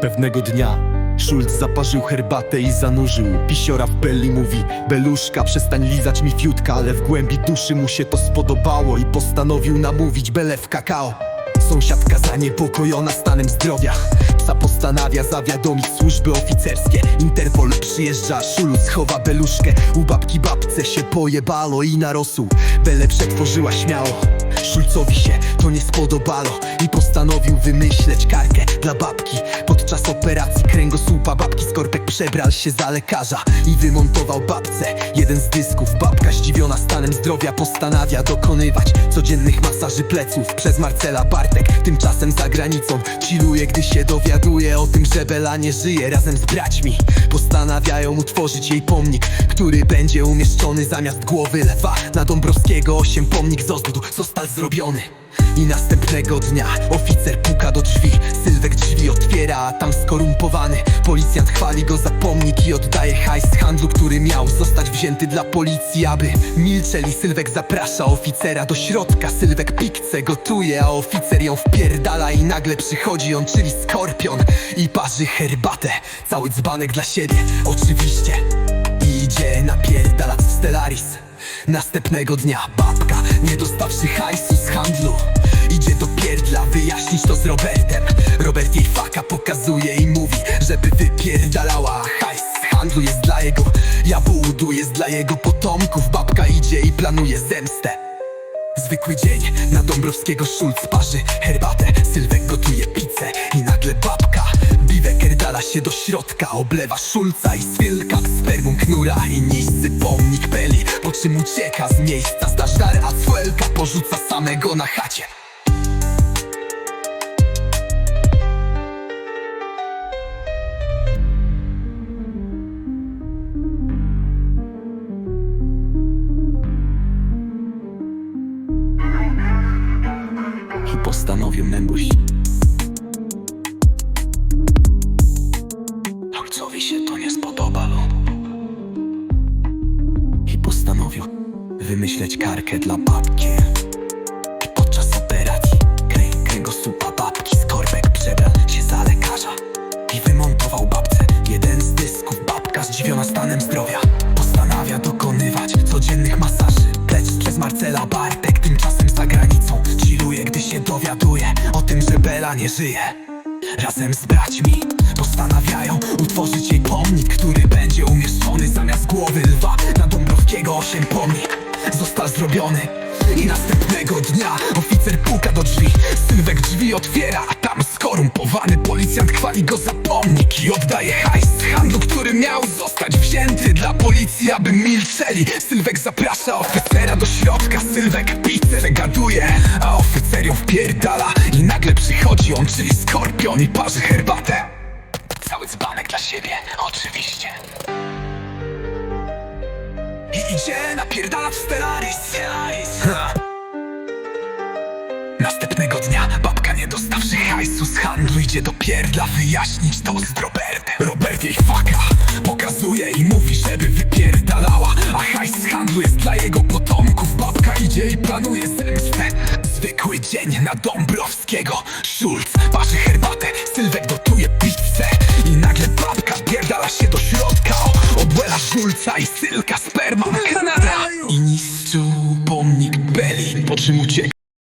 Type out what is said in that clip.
Pewnego dnia Schulz zaparzył herbatę i zanurzył. Pisiora w belli mówi Beluszka, przestań lizać mi fiutka Ale w głębi duszy mu się to spodobało I postanowił namówić Belę w kakao Sąsiadka zaniepokojona stanem zdrowia. Psa postanawia zawiadomić służby oficerskie. Interpol przyjeżdża, Szulc chowa beluszkę. U babki babce się pojebalo i narosł. Belę przetworzyła śmiało. Szulcowi się to nie spodobało I postanowił wymyśleć karkę dla babki. Podczas operacji kręgosłupa babki Skorpek przebrał się za lekarza I wymontował babce. Jeden z dysków. Babka zdziwiona stanem zdrowia postanawia dokonywać Codziennych masaży pleców. Przez Marcela Bartek Tymczasem za granicą. Chilluje, gdy się dowiaduje o tym, że Bela nie żyje razem z braćmi. Postanawiają utworzyć jej pomnik, który będzie umieszczony zamiast głowy lwa Na Dąbrowskiego osiem pomnik z ozdu został zrobiony i następnego dnia. Oficer puka do drzwi Sylwek drzwi otwiera, a tam skorumpowany Policjant chwali go za pomnik i oddaje hajs z handlu, który miał zostać wzięty dla policji Aby milczeli, Sylwek zaprasza oficera do środka Sylwek pikce gotuje, a oficer ją wpierdala I nagle przychodzi on, czyli skorpion I parzy herbatę, cały dzbanek dla siebie Oczywiście i idzie napierdalać w Stellaris. Następnego dnia babka, nie dostawszy hajsu z handlu Idzie do pierdla wyjaśnić to z Robertem. Robert jej faka pokazuje i mówi, żeby wypierdalała Hajs. Handlu jest dla jego jabłudu, jest dla jego potomków. Babka idzie i planuje zemstę. Zwykły dzień, na Dąbrowskiego Szulc parzy herbatę Sylwek gotuje pizzę i nagle babka Biwek dala się do środka, oblewa Szulca i swilka Spermum knura i niscy pomnik Beli Po czym ucieka z miejsca, zdasz dar, a Cwelka porzuca samego na chacie I postanowił mębuś Ojcowi się to nie spodobało I postanowił wymyśleć karkę dla babki. I podczas operacji krę kręgosłupa babki Skorbek przebrał się za lekarza I wymontował babce jeden z dysków. Babka zdziwiona stanem zdrowia Postanawia dokonywać codziennych masaży Lecz przez Marcela Bartek. Tymczasem za granicą Chilluje, gdy się dowiaduje o tym, że Bela nie żyje. Razem z braćmi postanawiają utworzyć jej pomnik Który będzie umieszczony zamiast głowy lwa Na Dąbrowskiego osiem pomnik. Został zrobiony I następnego dnia oficer puka do drzwi. Sylwek drzwi otwiera, a tam skorumpowany policjant chwali go za pomnik I oddaje hajs miał zostać wzięty dla policji, aby milczeli. Sylwek zaprasza oficera do środka. Sylwek pizzę gaduje, a oficer ją wpierdala. I nagle przychodzi on, czyli skorpion i parzy herbatę. Cały dzbanek dla siebie, oczywiście. I idzie napierdalać Stellaris. Następnego dnia babka nie dostawszy hajsu z handlu Idzie do pierdla wyjaśnić to z Robertem. Robert jej faka pokazuje i mówi, żeby wypierdalała A hajs z handlu jest dla jego potomków. Babka idzie i planuje zemstę. Zwykły dzień na Dąbrowskiego. Schulz parzy herbatę, Sylwek gotuje pizzę. I nagle babka pierdala się do środka. Obłela Szulca i Sylka